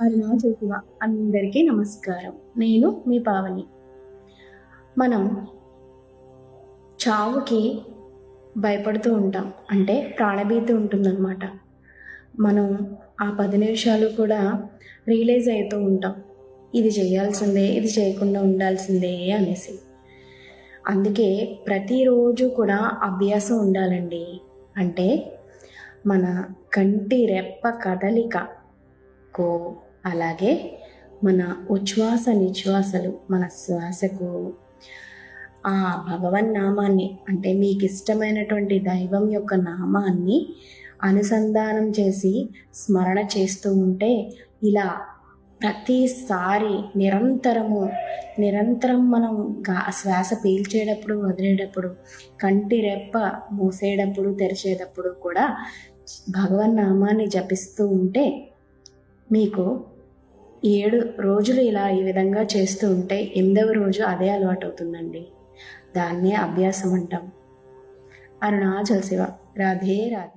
అరుణా శివ అందరికీ నమస్కారం. నేను మీ పావని. మనం చావుకి భయపడుతూ ఉంటాం. అంటే ప్రాణభీతి ఉంటుందన్నమాట. మనం ఆ పది నిమిషాలు కూడా రియలైజ్ అవుతూ ఉంటాం. ఇది చేయాల్సిందే ఇది చేయకుండా ఉండాల్సిందే అనేసి. అందుకే ప్రతిరోజు కూడా అభ్యాసం ఉండాలండి. అంటే మన కంటి రెప్ప కదలికకు అలాగే మన ఉచ్ఛ్వాస నిశ్వాసలు మన శ్వాసకు ఆ భగవన్ నామాన్ని అంటే మీకు ఇష్టమైనటువంటి దైవం యొక్క నామాన్ని అనుసంధానం చేసి స్మరణ చేస్తూ ఉంటే ఇలా ప్రతిసారి నిరంతరము నిరంతరం మనం గా శ్వాస పీల్చేటప్పుడు వదిలేటప్పుడు కంటి రెప్ప మూసేటప్పుడు తెరిచేటప్పుడు కూడా భగవన్ నామాన్ని జపిస్తూ ఉంటే మీకు ఏడు రోజులు ఇలా ఈ విధంగా చేస్తూ ఉంటే ఎనిమిదవ రోజు అదే అలవాటు అవుతుందండి దాన్నే అభ్యాసం అంటాం అరుణాచల్ శివ. రాధే రాధే.